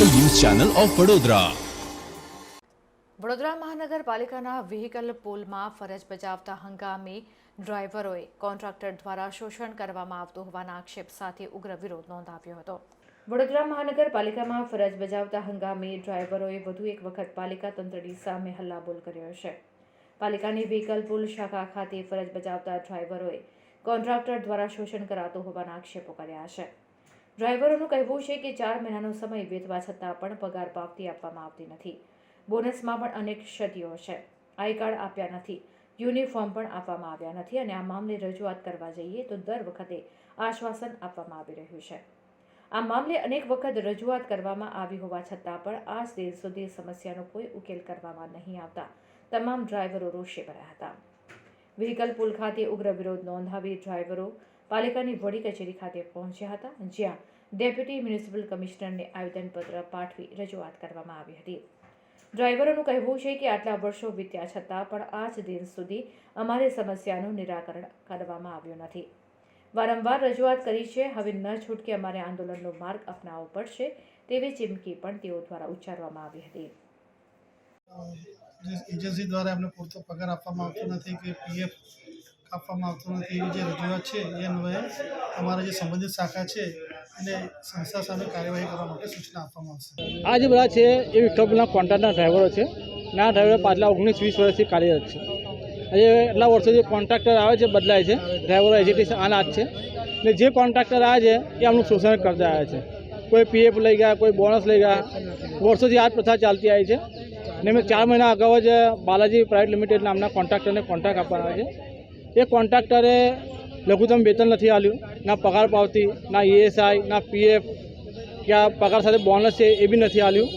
Channel of Vadodara. Vadodara મહાનગરપાલિકાના vehicle પુલમાં ફરજ બજાવતા હંગામી ડ્રાઈવરોએ કોન્ટ્રાક્ટર દ્વારા શોષણ કરવામાં આવતું હોવાના આક્ષેપ સાથે ઉગ્ર વિરોધ નોંધાવ્યો હતો. વડોદરા મહાનગરપાલિકામાં ફરજ બજાવતા હંગામી ડ્રાઈવરોએ વધુ એક વખત પાલિકા તંત્રની સામે હલ્લાબોલ કર્યો છે. પાલિકાની વ્હીકલ પુલ શાખા ખાતે ફરજ બજાવતા ડ્રાઈવરોએ કોન્ટ્રાક્ટર દ્વારા શોષણ કરાતું હોવાના આક્ષેપો કર્યા છે. ડ્રાઈવરોનું કહેવું છે કે ચાર મહિનાનો સમય વીતવા છતાં પણ પગાર પાવતી આપવામાં આવતી નથી. બોનસમાં પણ અનેક ક્ષતિઓ છે. આઈ કાર્ડ આપ્યા નથી. યુનિફોર્મ પણ આપવામાં આવ્યા નથી અને આ મામલે રજૂઆત કરવા જઈએ તો દર વખતે આશ્વાસન આપવામાં આવી રહ્યું છે. આ મામલે અનેક વખત રજૂઆત કરવામાં આવી હોવા છતાં પણ આજ દિન સુધી સમસ્યાનો કોઈ ઉકેલ કરવામાં નહીં આવતા. તમામ ડ્રાઈવરો રોષે ભરાયા હતા. વ્હીકલ પુલ ખાતે ઉગ્ર વિરોધ નોંધાવી ડ્રાઈવરો પાલિકાની વડી કચેરી ખાતે પહોંચ્યા હતા, જ્યાં ડેપ્યુટી મ્યુનિસિપલ કમિશનરને આવેદનપત્ર પાઠવી રજૂઆત કરવામાં આવી હતી. ડ્રાઈવરોનું કહેવું છે કે આટલા વર્ષો વીત્યા છતાં પણ આજ દિન સુધી અમારી સમસ્યાનું નિરાકરણ કરવામાં આવ્યું નથી. વારંવાર રજૂઆત કરી છે, હવે ન છૂટકે અમારે આંદોલનનો માર્ગ અપનાવવો પડશે તેવી ચીમકી પણ તેઓ દ્વારા ઉચ્ચારવામાં આવી હતી. એજન્સી દ્વારા એમને પૂરતો પગાર આપવામાં આવતો નથી કે પીએફ આપવામાં આવતો નથી એવી જે રજૂઆત છે, એ અન્વયે અમારા જે સંબંધિત શાખા છે અને સંસ્થા સામે કાર્યવાહી કરવા માટે સૂચના આપવામાં આવશે. આ જે બધા છે, એ વિકલ્પના કોન્ટ્રાક્ટના ડ્રાઈવરો છે. ના ડ્રાઈવરો પાછલા ઓગણીસ વીસ વર્ષથી કાર્યરત છે. આજે એટલા વર્ષોથી કોન્ટ્રાક્ટર આવે છે, બદલાય છે. ડ્રાઈવરો એજ્યુકેશન આના જ છે. ને જે કોન્ટ્રાક્ટર આવે છે, એ આમનું શોષણ કરતા આવે છે. કોઈ પીએફ લઈ ગયા, કોઈ બોનસ લઈ ગયા. વર્ષોથી આ પ્રથા ચાલતી આવી છે. ને મેં ચાર મહિના અગાઉ જ બાલાજી પ્રાઇવેટ લિમિટેડ નામના કોન્ટ્રાક્ટરને કોન્ટ્રાક્ટ આપવાના છે. એ કોન્ટ્રાક્ટરે લઘુત્તમ વેતન નથી આપ્યું. ના પગાર પાવતી, ના ઈએસઆઈ ના પીએફ કે આ પગાર સાથે બોનસ છે એ બી નથી આપ્યું.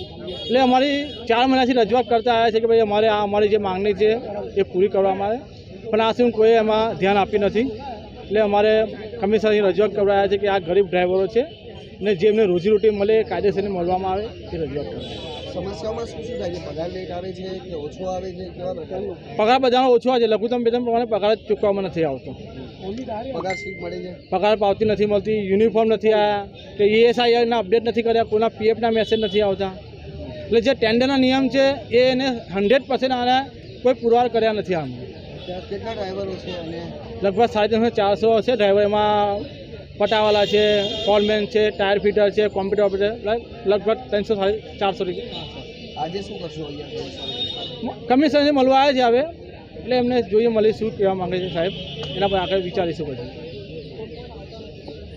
એટલે અમારી ચાર મહિનાથી રજૂઆત કરતા આવ્યા છે કે ભાઈ અમારે આ અમારી જે માંગણી છે એ પૂરી કરવામાં આવે. પણ આ શું કોઈ એમાં ધ્યાન આપ્યું નથી. એટલે અમારે કમિશનરની રજૂઆત કરવા આવ્યા છે કે આ ગરીબ ડ્રાઈવરો છે. ને જે એમને રોજીરોટી મળે કાયદેસરને મળવામાં આવે એ રજૂઆત કરે. સમસ્યાઓમાં શું શું થાય છે? પગાર લેટ આવે છે કે ઓછો આવે છે? કેવા પ્રકારનું? પગાર બધાનો ઓછો આવે છે. લઘુત્તમ વેતન પ્રમાણે પગાર ચૂકવામાં ચૂકવવામાં નથી આવતો. પગાર સ્લીપ મળે છે? પગાર પાવતી નથી મળતી યુનિફોર્મ નથી આવ્યા કે ઈએસઆઈના અપડેટ નથી કર્યા કોઈના પીએફના મેસેજ નથી આવતા. એટલે જે ટેન્ડરના નિયમ છે એ એને હંડ્રેડ પર્સન્ટ આને કોઈ પુરવાર કર્યા નથી આમ. કેટલા ડ્રાઈવરો છે લગભગ સાડી ત્રણસો ચારસો છે ડ્રાઈવર એમાં પટાવાલા છે ફોલમેન છે ટાયર ફિટર છે કોમ્પ્યુટર ઓપરેટર લગભગ ત્રણસો સાડી ચારસો આજે શું કરશો મળવા આવ્યા છે હવે એટલે એમને જોઈએ મળી શું કહેવા માંગે છે સાહેબ. એના પર આગળ વિચારીશું પછી